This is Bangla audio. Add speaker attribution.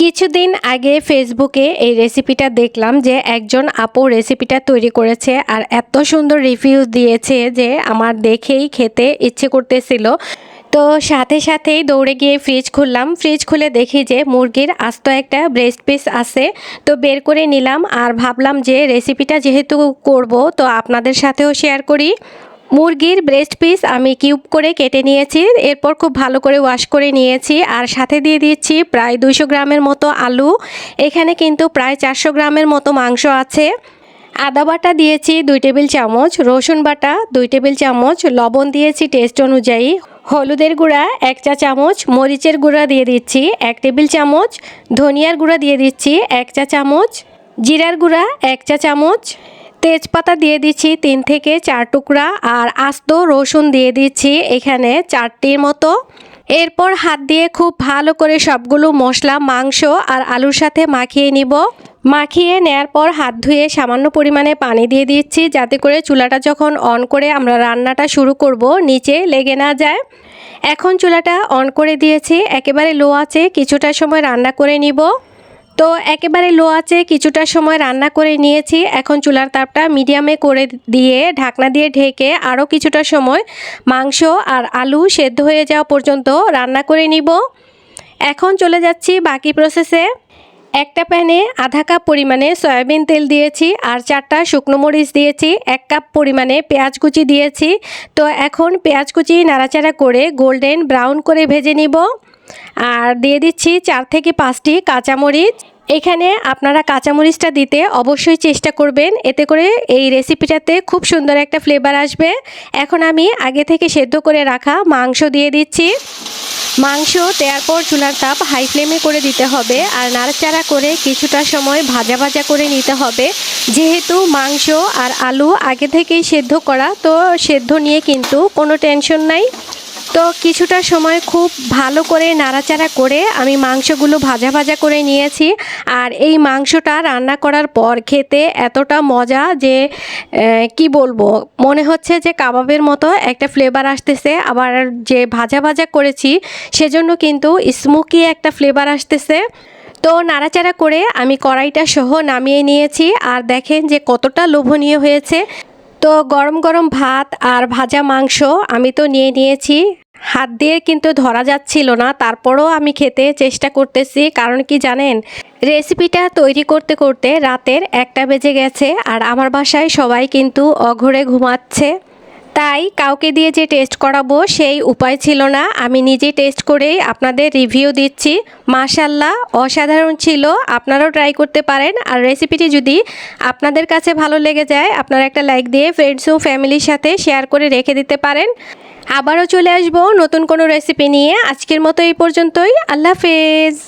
Speaker 1: কিছুদিন আগে ফেসবুকে এই রেসিপিটা দেখলাম যে একজন আপু রেসিপিটা তৈরি করেছে আর এত সুন্দর রিভিউ দিয়েছে যে আমার দেখেই খেতে ইচ্ছে করতেছিল। তো সাথে সাথেই দৌড়ে গিয়ে ফ্রিজ খুললাম। ফ্রিজ খুলে দেখি যে মুরগির আস্ত একটা ব্রেস্ট পিস আছে। তো বের করে নিলাম আর ভাবলাম যে রেসিপিটা যেহেতু করব, তো আপনাদের সাথেও শেয়ার করি। মুরগির ব্রেস্ট পিস আমি কিউব করে কেটে নিয়েছি, এরপর খুব ভালো করে ওয়াশ করে নিয়েছি, আর সাথে দিয়ে দিচ্ছি প্রায় দুইশো গ্রামের মতো আলু। এখানে কিন্তু প্রায় চারশো গ্রামের মতো মাংস আছে। আদা বাটা দিয়েছি দুই টেবিল চামচ, রসুন বাটা দুই টেবিল চামচ, লবণ দিয়েছি টেস্ট অনুযায়ী। হলুদের গুঁড়া এক চা চামচ, মরিচের গুঁড়া দিয়ে দিচ্ছি এক টেবিল চামচ, ধনিয়ার গুঁড়া দিয়ে দিচ্ছি এক চা চামচ, জিরার গুঁড়া এক চা চামচ তেজপাতা দিয়ে দিচ্ছি তিন থেকে চার টুকরা আর আস্ত রসুন দিয়ে দিচ্ছি এখানে চারটির মতো। এরপর হাত দিয়ে খুব ভালো করে সবগুলো মশলা, মাংস আর আলুর সাথে মাখিয়ে নিব। মাখিয়ে নেয়ার পর হাত ধুয়ে সামান্য পরিমাণে পানি দিয়ে দিচ্ছি যাতে করে চুলাটা যখন অন করে আমরা রান্নাটা শুরু করব নিচে লেগে না যায়। এখন চুলাটা অন করে দিয়েছি, একেবারে লো আছে কিছুটা সময় রান্না করে নিব। তো একেবারে লো আছে, কিছুটা সময় রান্না করে নিয়েছি। এখন চুলার তাপটা মিডিয়ামে করে দিয়ে ঢাকনা দিয়ে ঢেকে আরও কিছুটা সময় মাংস আর আলু সেদ্ধ হয়ে যাওয়া পর্যন্ত রান্না করে নিব। এখন চলে যাচ্ছি বাকি প্রসেসে একটা প্যানে আধা কাপ পরিমাণে সয়াবিন তেল দিয়েছি আর চারটা শুকনো মরিচ দিয়েছি, এক কাপ পরিমাণে পেঁয়াজ কুচি দিয়েছি। তো এখন পেঁয়াজ কুচি নাড়াচাড়া করে গোল্ডেন ব্রাউন করে ভেজে নিব। আর দিয়ে দিচ্ছি চার থেকে পাঁচটি কাঁচামরিচ। এখানে আপনারা কাঁচামরিচটা দিতে অবশ্যই চেষ্টা করবেন। এতে করে এই রেসিপিটাতে খুব সুন্দর একটা ফ্লেভার আসবে। এখন আমি আগে থেকে সেদ্ধ করে রাখা মাংস দিয়ে দিচ্ছি। মাংস দেওয়ার পর চুলার তাপ হাই ফ্লেমে করে দিতে হবে আর নাড়াচাড়া করে কিছুটা সময় ভাজা ভাজা করে নিতে হবে। যেহেতু মাংস আর আলু আগে থেকেই সেদ্ধ করা, তো সেদ্ধ নিয়ে কিন্তু কোনো টেনশন নাই। তো কিছুটা সময় খুব ভালো করে নাড়াচাড়া করে আমি মাংসগুলো ভাজা ভাজা করে নিয়েছি। আর এই মাংসটা রান্না করার পর খেতে এতটা মজা যে কি বলব? মনে হচ্ছে যে কাবাবের মতো একটা ফ্লেভার আসতেছে। আবার যে ভাজা ভাজা করেছি সেজন্য কিন্তু স্মোকি একটা ফ্লেভার আসতেছে। তো নাড়াচাড়া করে আমি কড়াইটা সহ নামিয়ে নিয়েছি। আর দেখেন যে কতটা লোভনীয় হয়েছে। তো গরম গরম ভাত আর ভাজা মাংস আমি তো নিয়ে নিয়েছি। হাত দিয়ে কিন্তু ধরা যাচ্ছিল না, তারপরও আমি খেতে চেষ্টা করতেছি। কারণ কি জানেন, রেসিপিটা তৈরি করতে করতে রাতের একটা বেজে গেছে আর আমার বাসায় সবাই কিন্তু অঘরে ঘুমাচ্ছে। তাই কাউকে দিয়ে যে টেস্ট করাবো সেই উপায় ছিল না। আমি নিজেই টেস্ট করেই আপনাদের রিভিউ দিচ্ছি। মাশাল্লাহ অসাধারণ ছিল। আপনারাও ট্রাই করতে পারেন। আর রেসিপিটি যদি আপনাদের কাছে ভালো লেগে যায়, আপনারা একটা লাইক দিয়ে ফ্রেন্ডস ও ফ্যামিলির সাথে শেয়ার করে রেখে দিতে পারেন। আবারও চলে আসব নতুন কোনো রেসিপি নিয়ে। আজকের মতো এই পর্যন্তই। আল্লাহ হাফেজ।